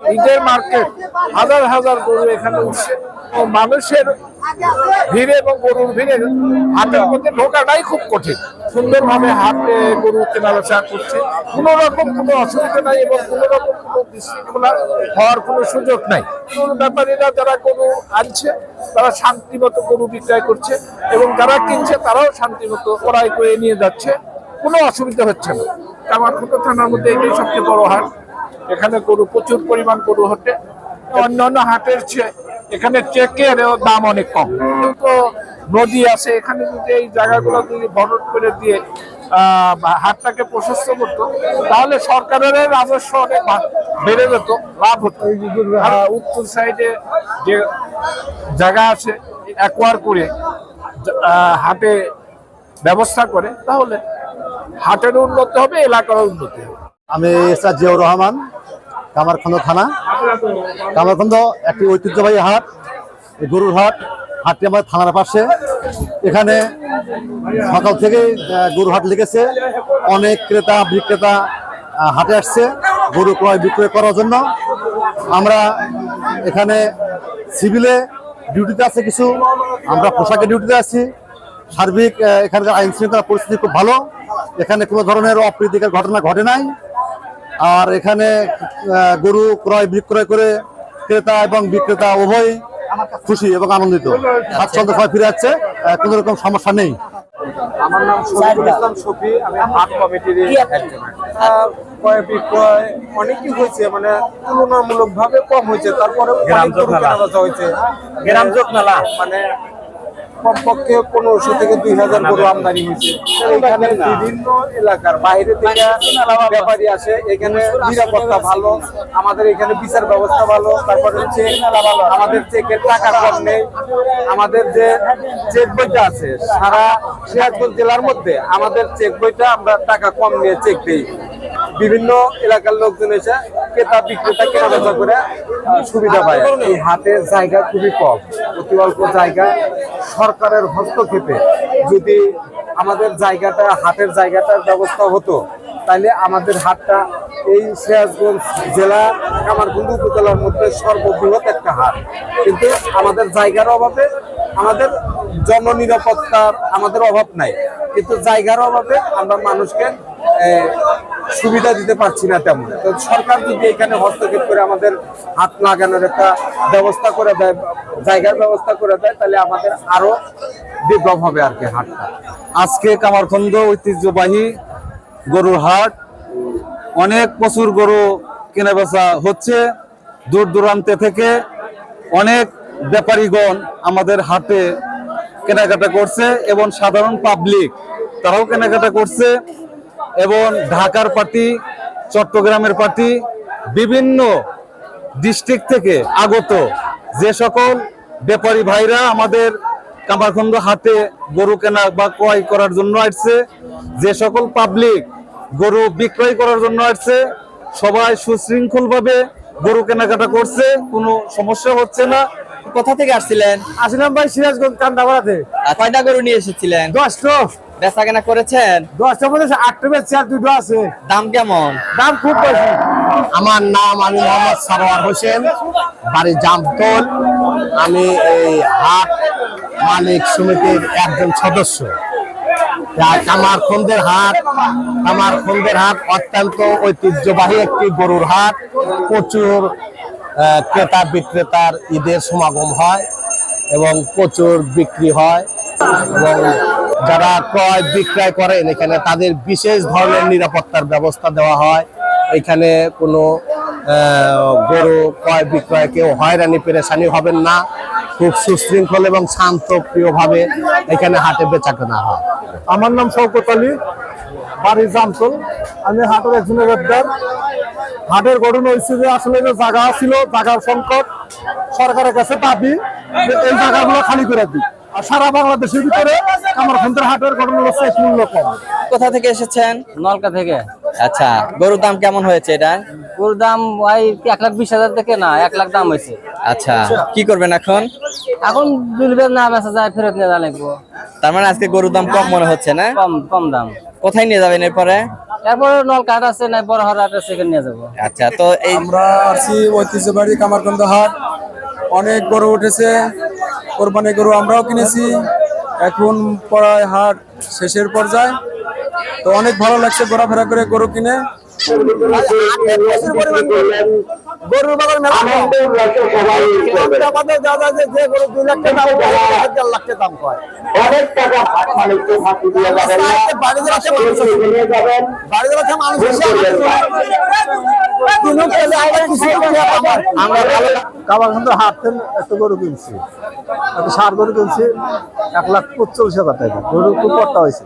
ঈদের মার্কেট হাজার হাজার গরু এখানে উঠছে। ও মানুষের ভিড়ে এবং গরুর ভিড়ে হাটের মধ্যে ঢোকাটাই খুব কঠিন। সুন্দরভাবে হাটে গরু কেনা বেচা করছে। কোনো রকম কোনো অসুবিধা নাই এবং কোনো রকম কোনো বিশৃঙ্খলা হওয়ার কোনো সুযোগ নাই। ব্যাপারীরা যারা গরু আনছে, তারা শান্তিমতো গরু বিক্রয় করছে এবং যারা কিনছে, তারাও শান্তিমতো ক্রয় করে নিয়ে যাচ্ছে। কোনো অসুবিধা হচ্ছে না। কামারখুটো থানার মধ্যে এটাই সবচেয়ে বড় হাট। এখানে গরু প্রচুর পরিমাণ গরু হটে অন্যান্য হাটের চেয়ে এখানে চেকের দাম অনেক কম। কিন্তু নদী আছে এখানে যদি এই জায়গাগুলো যদি ভরট করে দিয়ে হাটটাকে প্রশস্ত করতো তাহলে সরকারের রাজস্ব অনেক বেড়ে যেত লাভ হতো। উত্তর সাইডে যে জায়গা আছে অ্যাকোয়ার করে হাটে ব্যবস্থা করে তাহলে হাটের উন্নতি হবে এলাকার উন্নতি হবে। আমি এসআর জিয়াউর রহমান কামারখন্দ থানা। কামারখন্দ একটি ঐতিহ্যবাহী হাট গরুর হাট, হাটটি আমাদের থানার পাশে। এখানে সকাল থেকে গরু হাট লেগেছে। অনেক ক্রেতা, বিক্রেতা হাটে আসছে গরু ক্রয় বিক্রয় করার জন্য। আমরা এখানে সিভিলে ডিউটিতে আছে কিছু, আমরা পোশাকের ডিউটিতে আছি। সার্বিক এখানকার আইন শৃঙ্খলা পরিস্থিতি খুব ভালো। এখানে কোনো ধরনের অপ্রীতিকর ঘটনা ঘটে নাই। আর এখানে গরু ক্রয় বিক্রয় করে ক্রেতা এবং বিক্রেতা উভয় খুশি এবং আনন্দিত। স্বাচ্ছন্দ্য সবাই ফিরে যাচ্ছে কোনো রকম সমস্যা নেই। আমার নাম শফিকুল ইসলাম শফি আমি হাট কমিটির ক্রয় বিক্রয় অনেকই হয়েছে মানে তুলনামূলক ভাবে কম হয়েছে। তারপরে অনেক গরু কেনাবেচা হয়েছে। মানে কমপক্ষে পনেরোশো থেকে দুই হাজার গরু আমদানি হয়েছে। এখানে বিভিন্ন এলাকার বাইরে থেকে ব্যাপারী আসে, এখানে নিরাপত্তা ভালো, আমাদের এখানে বিচার ব্যবস্থা ভালো, তারপরে হচ্ছে আমাদের চেকের টাকা কম নেই, আমাদের যে চেক বইটা আছে, সারা সিরাজগঞ্জ জেলার মধ্যে আমাদের চেক বইটা আমরা টাকা কম নিয়ে চেক দিই। বিভিন্ন এলাকার লোকজন এসে ক্রেতা বিক্রেতা কেনা বেচা করে সুবিধা পায়। এই হাটের জায়গা খুবই কম, অতি অল্প জায়গা। সরকারের হস্তক্ষেপে যদি আমাদের জায়গাটা, হাটের জায়গাটার ব্যবস্থা হতো তাহলে আমাদের হাটটা এই সিরাজগঞ্জ জেলা কামারকুন্দ উপজেলার মধ্যে সর্ববৃহৎ একটা হাট। কিন্তু আমাদের জায়গার অভাবে আমাদের জননিরাপত্তার আমাদের অভাব নাই। কিন্তু জায়গার অভাবে আমরা মানুষকে সুবিধা দিতে পারছি না তেমন। তো সরকার যদি এখানে হস্তক্ষেপ করে আমাদের হাত লাগানোর একটা ব্যবস্থা করে দেয়, জায়গার ব্যবস্থা করে দেয়, তাহলে আমাদের আরও বিপ্লব হবে আর কি হাটটা। আজকে কামারখন্দ ঐতিহ্যবাহী গরুর হাট। অনেক প্রচুর গরু কেনা বেচা হচ্ছে। দূর দূরান্তে থেকে অনেক ব্যাপারীগণ আমাদের হাটে কেনাকাটা করছে এবং সাধারণ পাবলিক তারাও কেনাকাটা করছে। এবং ঢাকার পার্টি চট্টগ্রামের পার্টি বিভিন্ন ডিস্ট্রিক্ট থেকে আগত যে সকল ব্যাপারী ভাইরা আমাদের কামারখন্দ হাতে গরু কেনা বা ক্রয় করার জন্য আসছে যে সকল পাবলিক গরু বিক্রয় করার জন্য আসছে সবাই সুশৃঙ্খলভাবে গরু কেনাকাটা করছে কোনো সমস্যা হচ্ছে না। কোথা থেকে আসছিলেন? আসলাম ভাই সিরাজগঞ্জ কান্দাপাড়াতে। আর কয়টা গরু নিয়ে এসেছিলেন? দশটা বেচা কেনা করেছেন দশটার মধ্যে আটটা বেচছে আর দুটো আছে। দাম কেমন? দাম খুব বেশি। আমার নাম আমি মোহাম্মদ সারোয়ার হোসেন বাড়ি জামতল। আমি এই হাট মালিক সমিতির একজন সদস্য। আমার খন্দের হাট আমার খন্দের হাট অত্যন্ত ঐতিহ্যবাহী একটি গরুর হাট। প্রচুর ক্রেতা বিক্রেতার ঈদের সমাগম হয় এবং প্রচুর বিক্রি হয়। এবং যারা ক্রয় বিক্রয় করেন, এখানে তাদের বিশেষ ধরনের নিরাপত্তার ব্যবস্থা দেওয়া হয়। এখানে কোনো গরু ক্রয় বিক্রয় কেউ হয়রানি, পেরেশানি হবেন না। খুব সুশৃঙ্খল এবং শান্ত, প্রিয়ভাবে এখানে হাটে বেচা কেনা হয়। আমার নাম শওকত আলী, বাড়ি জামতল। আমি হাটের একজন রেবদার হাটের ঘটনা হয়েছে যে আসলে যে জায়গা ছিল জায়গার সংকট, সরকারের কাছে দাবি এই জায়গাগুলো খালি করে দিই। আর সারা বাংলাদেশের ভিতরে আমার খন্দের হাটের ঘটনা হচ্ছে এক মূল্য কম কোথা থেকে এসেছেন? নলকা থেকে। আচ্ছা গরুর দাম কেমন হয়েছে এটা? ওর দাম ওই এক লাখ বিশ হাজার থেকে না এক লাখ দাম হয়েছে। আচ্ছা কি করবেন এখন? এখন দুলবে না বেচা যায় ফেরত নিয়ে যা লাগবো। তার মানে আজকে গরুর দাম কম মনে হচ্ছে না? কম কম দাম। কোথায় নিয়ে যাবেন এরপরে? এরপরে নলকাট আছে নাই বড় হাট আছে সেখানে নিয়ে যাব। আচ্ছা তো এই আমরা আছি ঐতিহ্যবাড়ি কামারগঞ্জ হাট। অনেক গরু উঠেছে কোরবানি গরু আমরাও কিনেছি। এখন পড়ায় হাট শেষের পর্যায়ে। তো অনেক ভালো লাগছে ঘোরাফেরা করে গরু কিনে। তাহলে আমরা একটা গরু কিনছি একটা সার গরু কিনছি এক লাখ পঁচল্লিশ হাজার টাকা। গরু খুব হয়েছে।